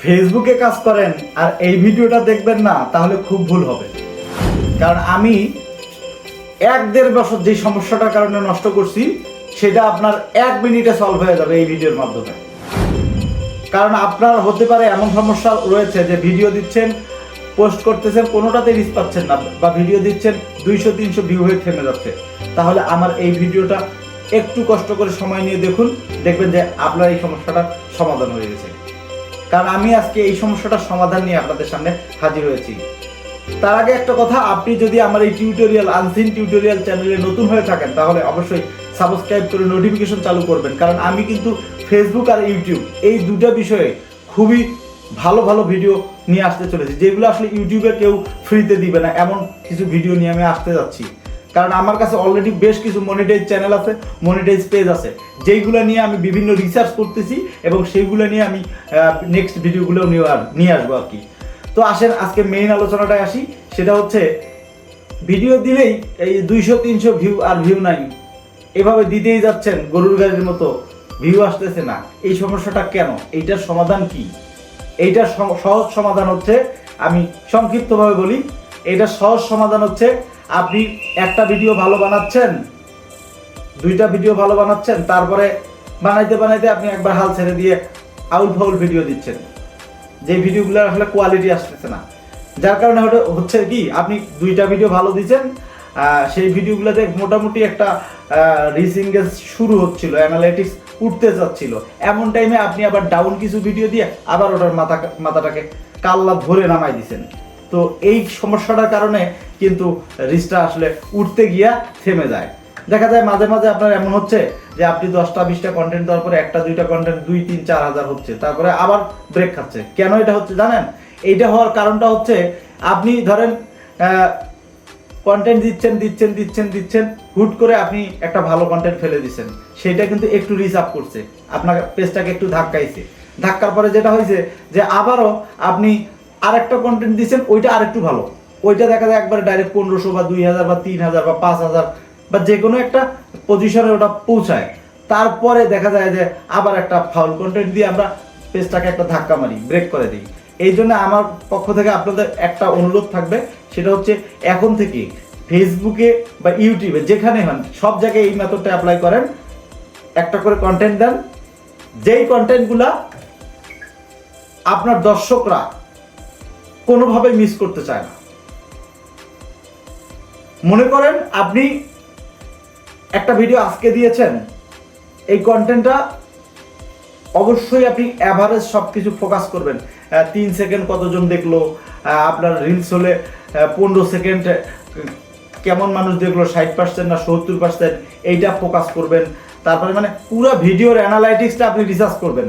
ফেসবুকে কাজ করেন আর এই ভিডিওটা দেখবেন না, তাহলে খুব ভুল হবে। কারণ আমি এক দেড় বছর যে সমস্যাটার কারণে নষ্ট করছি, সেটা আপনার এক মিনিটে সলভ হয়ে যাবে এই ভিডিওর মাধ্যমে। কারণ আপনার হতে পারে এমন সমস্যা রয়েছে যে ভিডিও দিচ্ছেন, পোস্ট করতেছেন, কোনোটাতে রিচ পাচ্ছেন না, বা ভিডিও দিচ্ছেন, দুইশো, তিনশো ভিউ হয়ে থেমে যাচ্ছে। তাহলে আমার এই ভিডিওটা একটু কষ্ট করে সময় নিয়ে দেখুন, দেখবেন যে আপনার এই সমস্যাটা সমাধান হয়ে গেছে। কারণ আমি আজকে এই সমস্যাটার সমাধান নিয়ে আপনাদের সামনে হাজির হয়েছি। তার আগে একটা কথা, আপনি যদি আমার এই টিউটোরিয়াল আনসিন টিউটোরিয়াল চ্যানেলে নতুন হয়ে থাকেন, তাহলে অবশ্যই সাবস্ক্রাইব করে নোটিফিকেশন চালু করবেন। কারণ আমি কিন্তু ফেসবুক আর ইউটিউব এই দুটো বিষয়ে খুবই ভালো ভালো ভিডিও নিয়ে আসতে চলেছি, যেগুলো আসলে ইউটিউবে কেউ ফ্রিতে দিবে না, এমন কিছু ভিডিও নিয়ে আমি আসতে যাচ্ছি। কারণ আমার কাছে অলরেডি বেশ কিছু মনিটাইজ চ্যানেল আছে মনিটাইজ পেজ আছে। যেইগুলো নিয়ে আমি বিভিন্ন রিসার্চ করতেছি এবং সেইগুলো নিয়ে আমি নেক্সট ভিডিওগুলো নিয়ে নিয়ে আসব আর কি। তো আসেন, আজকে মেইন আলোচনাটায় আসি। সেটা হচ্ছে ভিডিও দিলেই এই দুইশো, তিনশো ভিউ আর ভিউ নাই। এভাবে দিতেই যাচ্ছেন গরুর গাড়ির মতো। ভিউ আসতেছে না। এই সমস্যাটা কেন? এইটার সমাধান কি? এইটার সহজ সমাধান হচ্ছে, আমি সংক্ষিপ্তভাবে বলি, এইটার সহজ সমাধান হচ্ছে আপনি একটা ভিডিও ভালো বানাচ্ছেন, দুইটা ভিডিও ভালো বানাচ্ছেন, তারপরে বানাইতে বানাইতে আপনি একবার হাল ছেড়ে দিয়ে আউল ফাউল ভিডিও দিচ্ছেন। যে ভিডিওগুলো আসলে কোয়ালিটি আসতেছে না। যার কারণে হচ্ছে কি, আপনি দুইটা ভিডিও ভালো দিচ্ছেন সেই ভিডিওগুলোতে মোটামুটি একটা রিচ শুরু হচ্ছিল অ্যানালাইটিক্স উঠতে যাচ্ছিল এমন টাইমে আপনি আবার ডাউন কিছু ভিডিও দিয়ে আবার ওটার মাথা মাথাটাকে কাল্লা ধরে নামাই দিছেন তো এই সমস্যাটার কারণে কিন্তু রিচটা আসলে উঠতে গিয়া থেমে যায়। দেখা যায় মাঝে মাঝে আপনার এমন হচ্ছে যে আপনি দশটা, বিশটা কন্টেন্ট দেওয়ার পরে একটা, দুইটা কন্টেন্ট দুই, তিন, চার হাজার হচ্ছে, তারপরে আবার ব্রেক খাচ্ছে। কেন এটা হচ্ছে জানেন? এইটা হওয়ার কারণটা হচ্ছে আপনি ধরেন কন্টেন্ট দিচ্ছেন দিচ্ছেন দিচ্ছেন দিচ্ছেন, হুট করে আপনি একটা ভালো কন্টেন্ট ফেলে দিচ্ছেন সেটা কিন্তু একটু রিচ আপ করছে। আপনার পেজটাকে একটু ধাক্কাইছে। ধাক্কার পরে যেটা হয়েছে যে আবারও আপনি আরেকটা কন্টেন্ট দিচ্ছেন ওইটা আরেকটু ভালো। ওইটা দেখা যায় একবারে ডাইরেক্ট পনেরোশো বা দুই হাজার বা তিন হাজার বা পাঁচ হাজার বা যে কোনো একটা পজিশনে ওটা পৌঁছায়। তারপরে দেখা যায় যে আবার একটা ফাউল কন্টেন্ট দিয়ে আমরা পেজটাকে একটা ধাক্কা মারি ব্রেক করে দিই। এই জন্য আমার পক্ষ থেকে আপনাদের একটা অনুরোধ থাকবে, সেটা হচ্ছে এখন থেকে ফেসবুকে বা ইউটিউবে যেখানে হন, সব জায়গায় এই মেথডটা অ্যাপ্লাই করেন, একটা করে কন্টেন্ট দেন। যেই কন্টেন্টগুলা আপনার দর্শকরা কোনোভাবে মিস করতে চায় না। মনে করেন আপনি একটা ভিডিও আজকে দিয়েছেন, এই কন্টেন্টটা অবশ্যই আপনি অ্যাভারেজ সব কিছু ফোকাস করবেন তিন সেকেন্ড কতজন দেখল আপনার রিলস হলে পনেরো সেকেন্ড কেমন মানুষ দেখল, ষাট পার্সেন্ট না সত্তর পার্সেন্ট এইটা ফোকাস করবেন। তারপরে মানে পুরো ভিডিওর অ্যানালাইটিক্সটা আপনি রিসার্চ করবেন।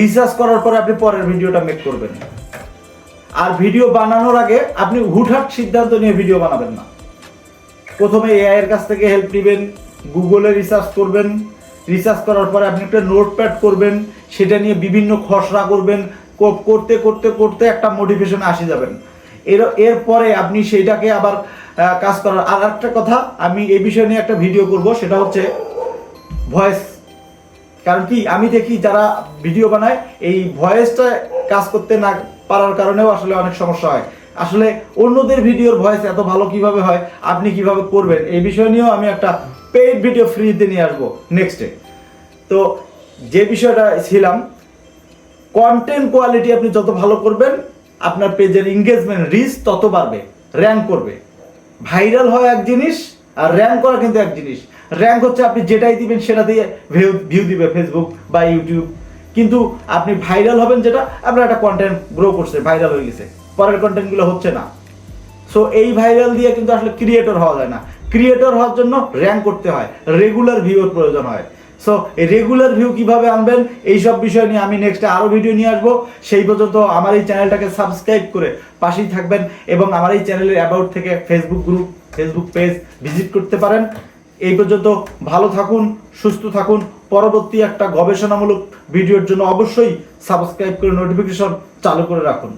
রিসার্চ করার পরে আপনি পরের ভিডিওটা মেক করবেন। আর ভিডিও বানানোর আগে আপনি হুটহাট সিদ্ধান্ত নিয়ে ভিডিও বানাবেন না। প্রথমে এআই এর কাছ থেকে হেল্প নেবেন গুগলে রিসার্চ করবেন রিসার্চ করার পরে আপনি একটা নোটপ্যাড করবেন, সেটা নিয়ে বিভিন্ন খসড়া করবেন করতে করতে করতে একটা মোটিভেশনে আসে যাবেন। এর, এরপরে আপনি সেইটাকে আবার কাজ করার আর একটা কথা, আমি এই বিষয় নিয়ে একটা ভিডিও করব, সেটা হচ্ছে ভয়েস কারণ কি, আমি দেখি যারা ভিডিও বানায়, এই ভয়েসটা কাজ করতে না পারার কারণেও আসলে অনেক সমস্যা হয়। আসলে অন্যদের ভিডিওর ভয়েস এত ভালো কীভাবে হয়, আপনি কীভাবে করবেন, এই বিষয় নিয়েও আমি একটা পেইড ভিডিও ফ্রিতে নিয়ে আসব নেক্সটে তো যে বিষয়টা ছিলাম কন্টেন্ট কোয়ালিটি আপনি যত ভালো করবেন, আপনার পেজের এঙ্গেজমেন্ট রিচ তত বাড়বে র্যাঙ্ক করবে। ভাইরাল হয় এক জিনিস আর র্যাঙ্ক করা কিন্তু এক জিনিস। র্যাঙ্ক হচ্ছে আপনি যেটাই দিবেন সেটা দিয়ে ভিউ ভিউ দিবে ফেসবুক বা ইউটিউব কিন্তু আপনি ভাইরাল হবেন যেটা, আপনার একটা কন্টেন্ট গ্রো করছে ভাইরাল হয়ে গেছে। পরের কন্টেন্টগুলো হচ্ছে না। সো এই ভাইরাল দিয়ে কিন্তু আসলে ক্রিয়েটর হওয়া যায় না। ক্রিয়েটর হওয়ার জন্য র্যাঙ্ক করতে হয় রেগুলার ভিউর প্রয়োজন হয়। সো রেগুলার ভিউ কীভাবে আনবেন এই সব বিষয় নিয়ে আমি নেক্সট আরও ভিডিও নিয়ে আসব। সেই পর্যন্ত আমার এই চ্যানেলটাকে সাবস্ক্রাইব করে পাশেই থাকবেন এবং আমার এই চ্যানেলের অ্যাবাউট থেকে Facebook group Facebook page visit করতে পারেন। এই পর্যন্ত ভালো থাকুন, সুস্থ থাকুন পরবর্তী একটা গবেষণামূলক ভিডিওর জন্য অবশ্যই সাবস্ক্রাইব করে নোটিফিকেশন চালু করে রাখুন।